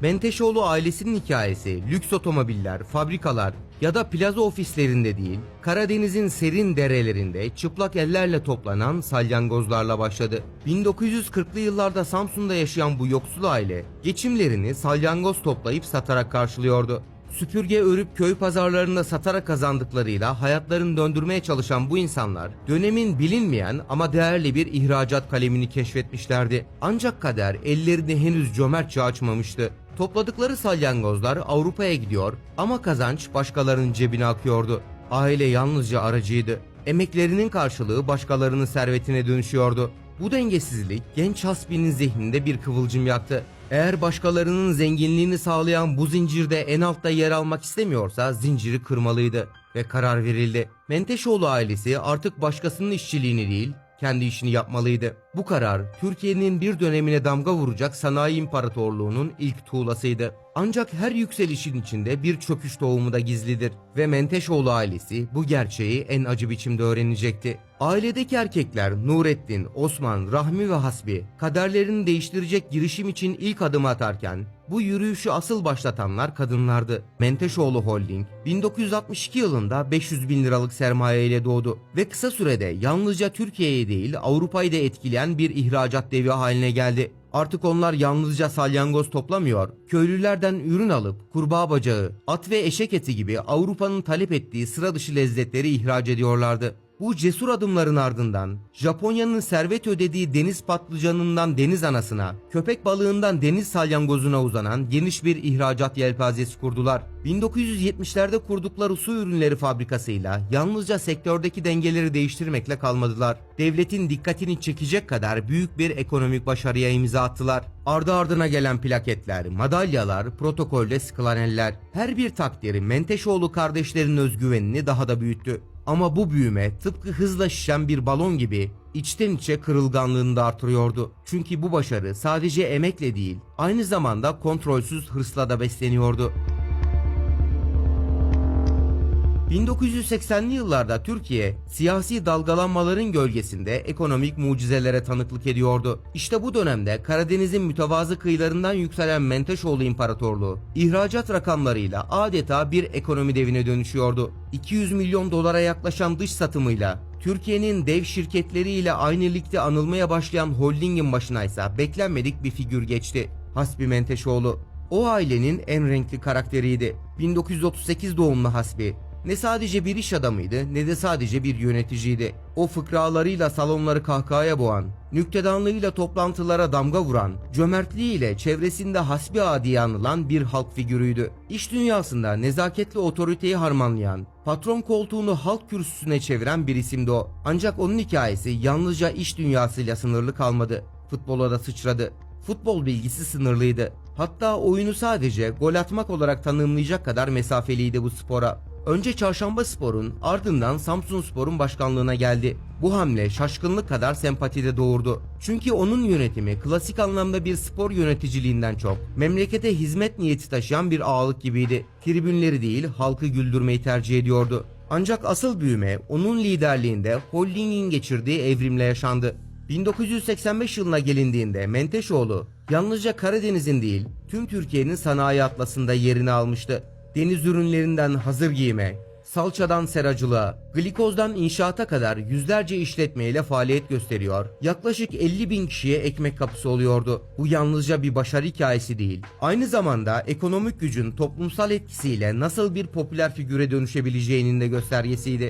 Menteşoğlu ailesinin hikayesi lüks otomobiller, fabrikalar ya da plaza ofislerinde değil, Karadeniz'in serin derelerinde çıplak ellerle toplanan salyangozlarla başladı. 1940'lı yıllarda Samsun'da yaşayan bu yoksul aile geçimlerini salyangoz toplayıp satarak karşılıyordu. Süpürge örüp köy pazarlarında satarak kazandıklarıyla hayatlarını döndürmeye çalışan bu insanlar dönemin bilinmeyen ama değerli bir ihracat kalemini keşfetmişlerdi. Ancak kader ellerini henüz cömertçe açmamıştı. Topladıkları salyangozlar Avrupa'ya gidiyor ama kazanç başkalarının cebine akıyordu. Aile yalnızca aracıydı. Emeklerinin karşılığı başkalarının servetine dönüşüyordu. Bu dengesizlik genç Hasbi'nin zihninde bir kıvılcım yaktı. Eğer başkalarının zenginliğini sağlayan bu zincirde en altta yer almak istemiyorsa zinciri kırmalıydı ve karar verildi. Menteşoğlu ailesi artık başkasının işçiliğini değil, kendi işini yapmalıydı. Bu karar Türkiye'nin bir dönemine damga vuracak sanayi imparatorluğunun ilk tuğlasıydı. Ancak her yükselişin içinde bir çöküş tohumu da gizlidir ve Menteşoğlu ailesi bu gerçeği en acı biçimde öğrenecekti. Ailedeki erkekler Nurettin, Osman, Rahmi ve Hasbi kaderlerini değiştirecek girişim için ilk adımı atarken bu yürüyüşü asıl başlatanlar kadınlardı. Menteşoğlu Holding 1962 yılında 500 bin liralık sermaye ile doğdu ve kısa sürede yalnızca Türkiye'yi değil Avrupa'yı da etkileyen bir ihracat devi haline geldi. Artık onlar yalnızca salyangoz toplamıyor, köylülerden ürün alıp kurbağa bacağı, at ve eşek eti gibi Avrupa'nın talep ettiği sıra dışı lezzetleri ihraç ediyorlardı. Bu cesur adımların ardından Japonya'nın servet ödediği deniz patlıcanından deniz anasına, köpek balığından deniz salyangozuna uzanan geniş bir ihracat yelpazesi kurdular. 1970'lerde kurdukları su ürünleri fabrikasıyla yalnızca sektördeki dengeleri değiştirmekle kalmadılar. Devletin dikkatini çekecek kadar büyük bir ekonomik başarıya imza attılar. Ardı ardına gelen plaketler, madalyalar, protokolde sıkılan eller. Her bir takdiri Menteşoğlu kardeşlerin özgüvenini daha da büyüttü. Ama bu büyüme tıpkı hızla şişen bir balon gibi içten içe kırılganlığını da artırıyordu. Çünkü bu başarı sadece emekle değil, aynı zamanda kontrolsüz hırsla da besleniyordu. 1980'li yıllarda Türkiye siyasi dalgalanmaların gölgesinde ekonomik mucizelere tanıklık ediyordu. İşte bu dönemde Karadeniz'in mütevazı kıyılarından yükselen Menteşoğlu İmparatorluğu ihracat rakamlarıyla adeta bir ekonomi devine dönüşüyordu. 200 milyon dolara yaklaşan dış satımıyla Türkiye'nin dev şirketleriyle aynı ligde anılmaya başlayan holdingin başına ise beklenmedik bir figür geçti. Hasbi Menteşoğlu. O ailenin en renkli karakteriydi. 1938 doğumlu Hasbi ne sadece bir iş adamıydı ne de sadece bir yöneticiydi. O fıkralarıyla salonları kahkahaya boğan, nüktedanlığıyla toplantılara damga vuran, cömertliğiyle çevresinde hasbi adi anılan bir halk figürüydü. İş dünyasında nezaketli otoriteyi harmanlayan, patron koltuğunu halk kürsüsüne çeviren bir isimdi o. Ancak onun hikayesi yalnızca iş dünyasıyla sınırlı kalmadı. Futbola da sıçradı. Futbol bilgisi sınırlıydı. Hatta oyunu sadece gol atmak olarak tanımlayacak kadar mesafeliydi bu spora. Önce Çarşamba Spor'un ardından Samsun Spor'un başkanlığına geldi. Bu hamle şaşkınlık kadar sempatide doğurdu. Çünkü onun yönetimi klasik anlamda bir spor yöneticiliğinden çok memlekete hizmet niyeti taşıyan bir ağalık gibiydi. Tribünleri değil halkı güldürmeyi tercih ediyordu. Ancak asıl büyüme onun liderliğinde holdingin geçirdiği evrimle yaşandı. 1985 yılına gelindiğinde Menteşoğlu yalnızca Karadeniz'in değil tüm Türkiye'nin sanayi atlasında yerini almıştı. Deniz ürünlerinden hazır giyime, salçadan seracılığa, glikozdan inşaata kadar yüzlerce işletmeyle faaliyet gösteriyor. Yaklaşık 50 bin kişiye ekmek kapısı oluyordu. Bu yalnızca bir başarı hikayesi değil. Aynı zamanda ekonomik gücün toplumsal etkisiyle nasıl bir popüler figüre dönüşebileceğinin de göstergesiydi.